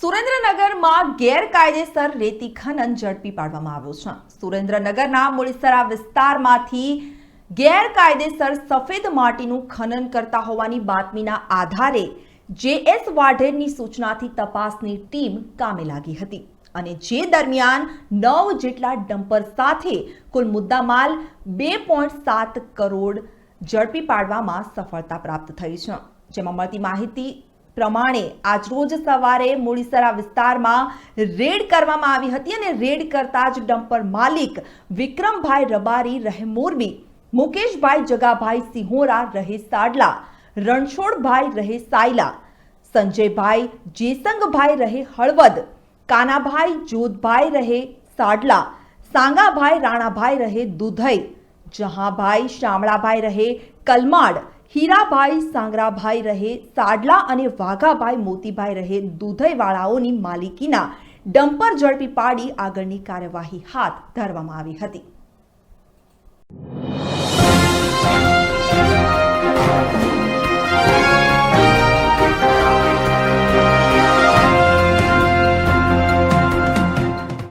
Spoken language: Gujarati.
સુરેન્દ્રનગરમાં ગેરકાયદેસર રેતી ખનન ઝડપી પાડવામાં આવ્યું છે. સુરેન્દ્રનગરના મુળીસરા વિસ્તારમાંથી ગેરકાયદેસર સફેદ માટીનું ખનન કરતા હોવાની બાતમીના આધારે જેએસ વાઢેરની સૂચનાથી તપાસની ટીમ કામે લાગી હતી અને જે દરમિયાન નવ જેટલા ડમ્પર સાથે કુલ મુદ્દામાલ બે પોઈન્ટ સાત કરોડ ઝડપી પાડવામાં સફળતા પ્રાપ્ત થઈ છે. જેમાં મળતી માહિતી પ્રમાણે આજરોજ સવારે મૂળીસરા વિસ્તારમાં રેડ કરવામાં આવી હતી અને રેડ કરતા જ ડમ્પર માલિક વિક્રમભાઈ રબારી રહે મોરબી, મુકેશભાઈ જગાભાઈ સિંહોરા રહે સાડલા, રણછોડભાઈ રહે સાયલા, સંજયભાઈ જેસંગભાઈ, રહે હળવદ, કાનાભાઈ જોધભાઈ, રહે સાડલા, સાંગાભાઈ રાણાભાઈ, રહે દુધઈ, જહાભાઈ શામળાભાઈ, રહે કલમાડ હીરાભાઈ સાંગરાભાઈ રહે, સાડલા અને વાઘાભાઈ મોતીભાઈ રહે દુધઈવાળાઓની માલિકીના ડમ્પર ઝડપી પાડી આગળની કાર્યવાહી હાથ ધરવામાં આવી હતી.